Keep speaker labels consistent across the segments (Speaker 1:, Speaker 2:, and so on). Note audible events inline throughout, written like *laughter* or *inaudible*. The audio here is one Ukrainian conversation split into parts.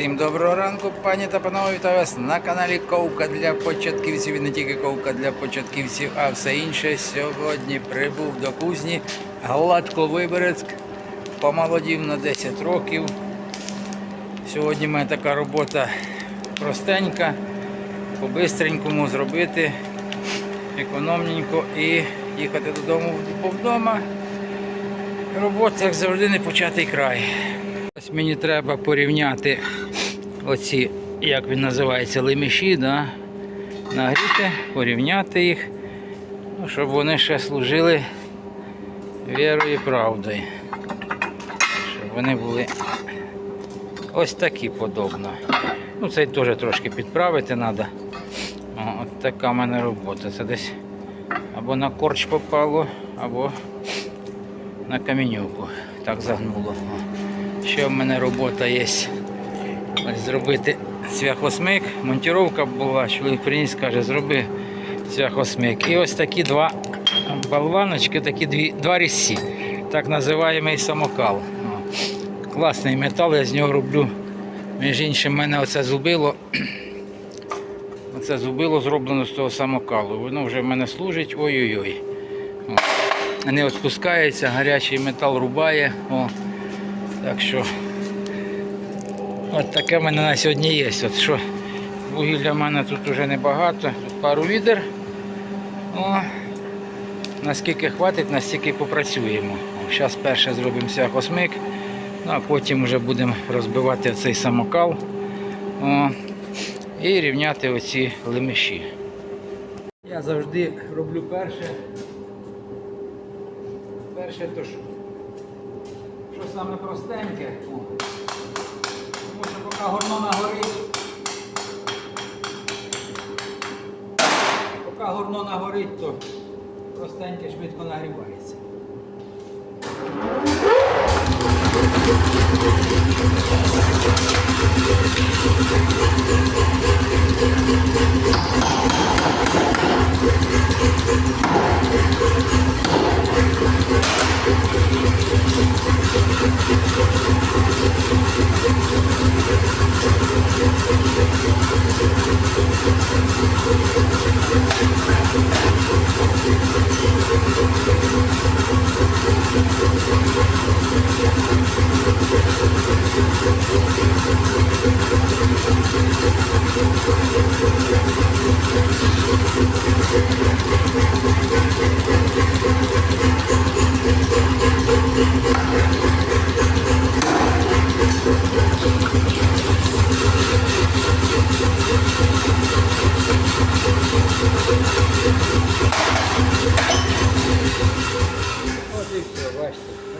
Speaker 1: Всім доброго ранку, пані та панове, вітаю вас на каналі Ковка для початківців і не тільки ковка для початківців, а все інше. Сьогодні прибув до кузні Гладко Виберецьк, помолодів на 10 років. Сьогодні в мене така робота простенька, по-бистренькому зробити, економненько і їхати додому, вдома. Робота, як завжди, не початий край. Мені треба порівняти оці, як він називається, леміші, да? нагріти, порівняти їх, ну, щоб вони ще служили вірою і правдою. Щоб вони були ось такі подобно. Ну, цей теж трошки підправити треба. От така в мене робота. Це десь або на корч попало, або на камінюку. Так загнуло. Ще в мене робота є. Зробити цвяхосмик. Монтіровка була, чоловік приніс, каже, зроби цвяхосмик. І ось такі два болваночки, такі дві, два різці. Так називаємо самокал. Класний метал, я з нього роблю. Між іншим, в мене оце зубило. *clears throat* Оце зубило зроблено з того самокалу. Воно вже в мене служить. Ой-ой-ой. Не відпускається, гарячий метал рубає. О. Так що от таке в мене на сьогодні є. От що вугілля в мене тут вже небагато, тут пару відер. О, наскільки хватить, настільки попрацюємо. Зараз перше зробимо сяхосмик, ну, а потім вже будемо розбивати цей самокал о, і рівняти оці лемеші. Я завжди роблю перше. Перше то що? що саме простеньке. О. Тому що поки горно нагорить, поки горно нагорить, то простеньке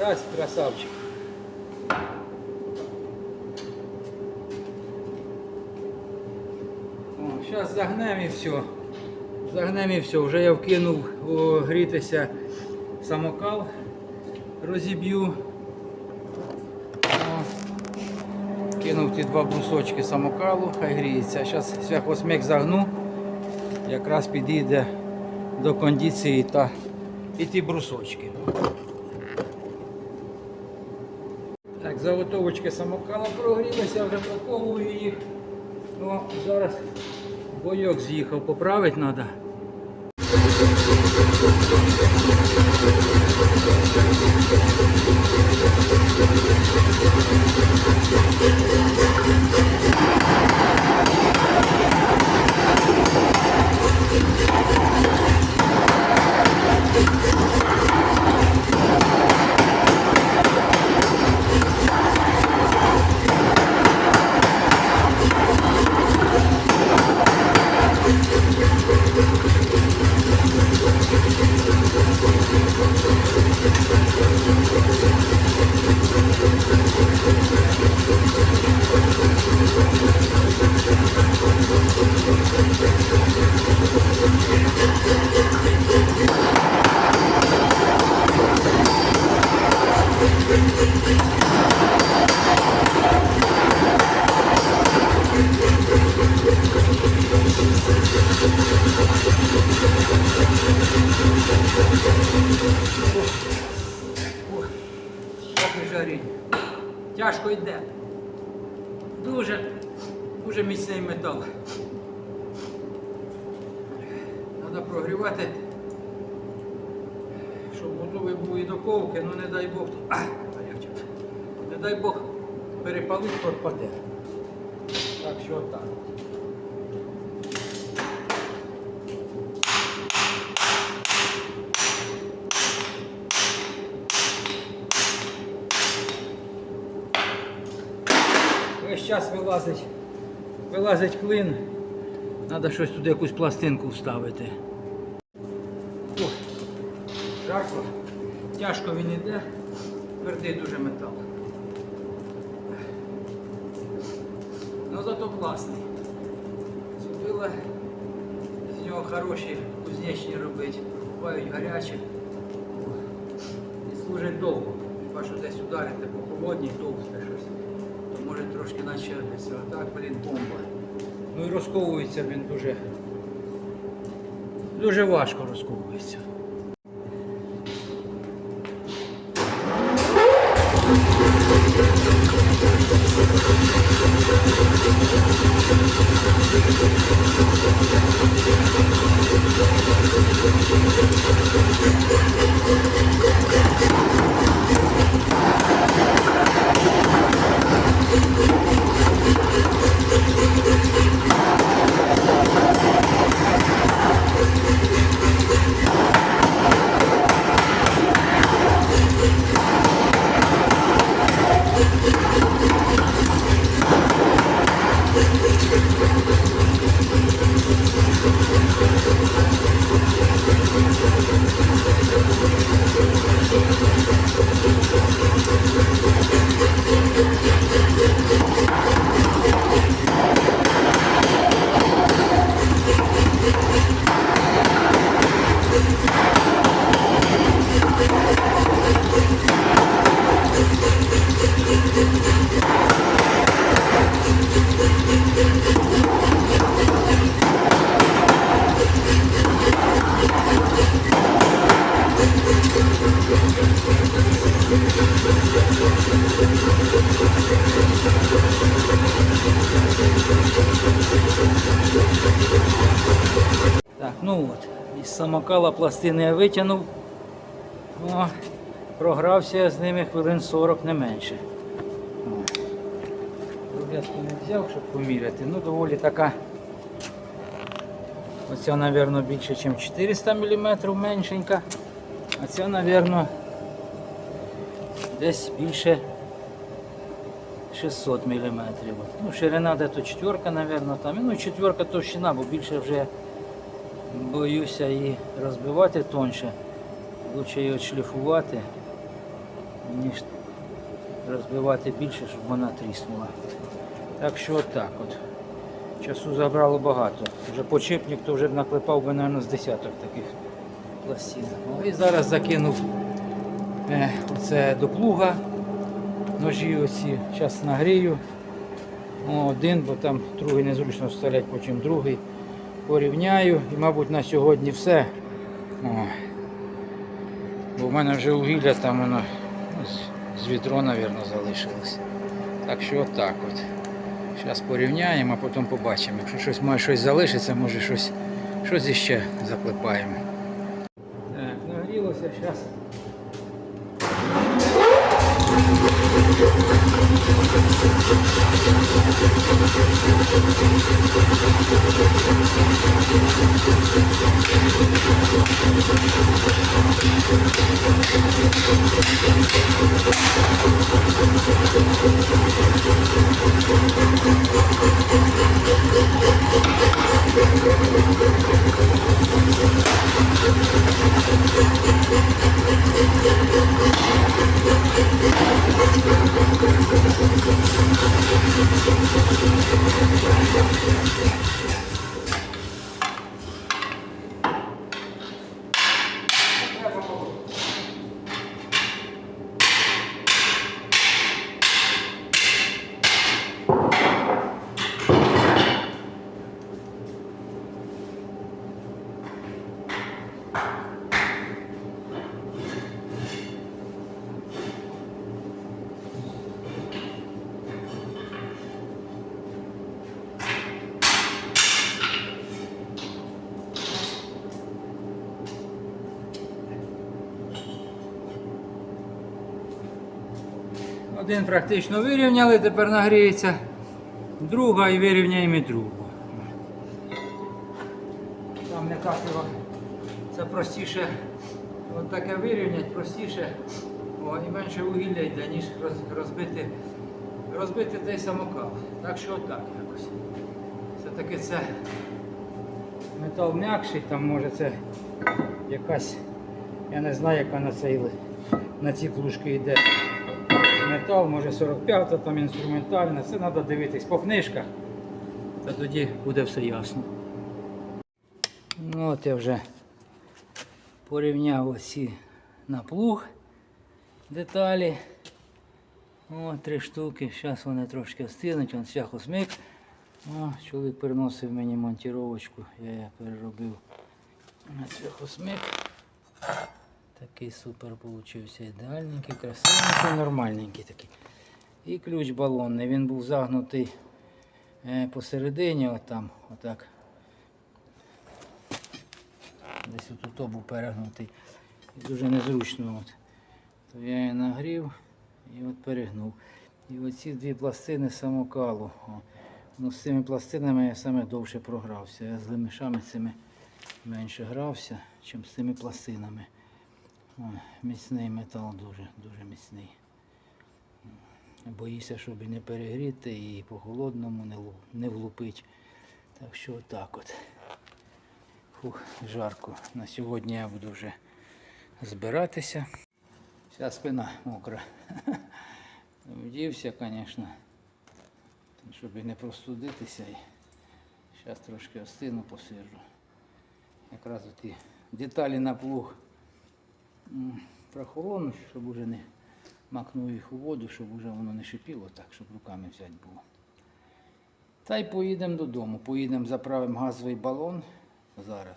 Speaker 1: Раз, красавчик. Зараз загнемо і все. Загнемо і все. Вже я вкинув грітися самокал, розіб'ю. Кинув ті два брусочки самокалу, хай гріється. Зараз свяхосмик загну, якраз підійде до кондиції та і ті брусочки. Так, заготовочки самокала прогрілися, вже проковую їх. О, зараз бойок з'їхав, поправити треба. Ох, ох, і. Тяжко йде. дуже, дуже міцний метал. Треба прогрівати, щоб готовий був і до ковки, ну не дай Бог. А. Не дай Бог перепалить, пропаде. Так що отак. Час вилазить, вилазить клин. Треба щось туди якусь пластинку вставити. О, жарко. Тяжко він іде, твердий дуже метал. Ну зато класний. Зробила з нього хороші кузнечні робити, бувають гарячі. І служить довго. Хіба що десь ударите по холодній, товсте щось, трошки начертися. А так, блін, бомба. Ну і розковується він дуже. Дуже важко розковується. Самокала пластини я витягнув. О, програвся я з ними хвилин 40 не менше. Рулетку не взяв, щоб поміряти. Ну, доволі така. Оця, мабуть, більше, ніж 400 мм меншенька. А ця, мабуть, десь більше 600 мм. Ну, ширина де то четверка, мабуть, там. Ну, четверка товщина, бо більше вже боюся її розбивати тонше. Лучше її шліфувати, ніж розбивати більше, щоб вона тріснула. Так що отак от. Часу забрало багато. Вже почепник то вже б наклепав би, мабуть, з десяток таких пластин. Ну, і зараз закинув е, оце до плуга. Ножі оці. Зараз нагрію. О, один, бо там другий незручно вставляти, потім другий. Порівняю і, мабуть, на сьогодні все. О. Бо в мене вже вугілля там воно з- відро, мабуть, залишилось. Так що отак от. Зараз порівняємо, а потім побачимо. Якщо щось має щось залишиться, може щось, щось іще заклепаємо. Так, нагрілося, зараз. Один практично вирівняли, тепер нагріється. Друга і вирівняємо і другу. Там не капіло. Це простіше. От таке вирівнять, простіше. О, і менше вугілля йде, ніж розбити, розбити той самокал. Так що отак якось. Все-таки це метал м'якший, там може це якась, я не знаю, яка на цей на ці плужки йде метал, може 45 там інструментальна, це треба дивитись по книжках, то тоді буде все ясно. Ну от я вже порівняв оці на плуг деталі. О, три штуки. Зараз вони трошки остинуть, он цвяхосмик. О, чоловік переносив мені монтіровочку, я її переробив на цвяхосмик. Такий супер получився ідеальненький, красивенький, нормальненький такий. І ключ балонний. Він був загнутий е, посередині, отам, отак. Десь отут був перегнутий. І дуже незручно. От. То я її нагрів і от перегнув. І оці дві пластини самокалу. Ну, з цими пластинами я саме довше програвся. Я з лемешами цими менше грався, ніж з цими пластинами. Міцний метал дуже, дуже міцний. Боюся, щоб і не перегріти і по холодному не, лу- не влупить. Так що отак от. Фух, жарко. На сьогодні я буду вже збиратися. Вся спина мокра. *laughs* Вдівся, звісно, щоб і не простудитися. Зараз трошки остину посиджу. Якраз ті деталі на плуг прохолону, щоб уже не макнув їх у воду, щоб уже воно не шипіло так, щоб руками взяти було. Та й поїдемо додому. Поїдемо, заправимо газовий балон зараз.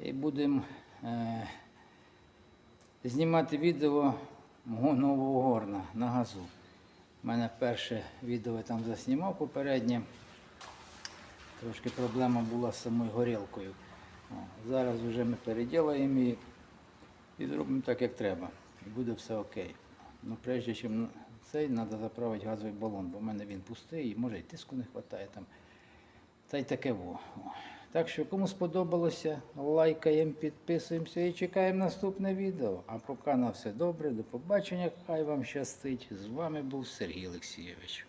Speaker 1: І будемо е, знімати відео мого нового горна на газу. У мене перше відео я там заснімав попереднє. Трошки проблема була з самою горілкою. Зараз вже ми переділаємо її і зробимо так, як треба. І буде все окей. Ну, прежде чим цей, треба заправити газовий балон, бо в мене він пустий, і може і тиску не вистачає там. Та й таке во. Так що, кому сподобалося, лайкаємо, підписуємося і чекаємо наступне відео. А поки на все добре, до побачення, хай вам щастить. З вами був Сергій Олексійович.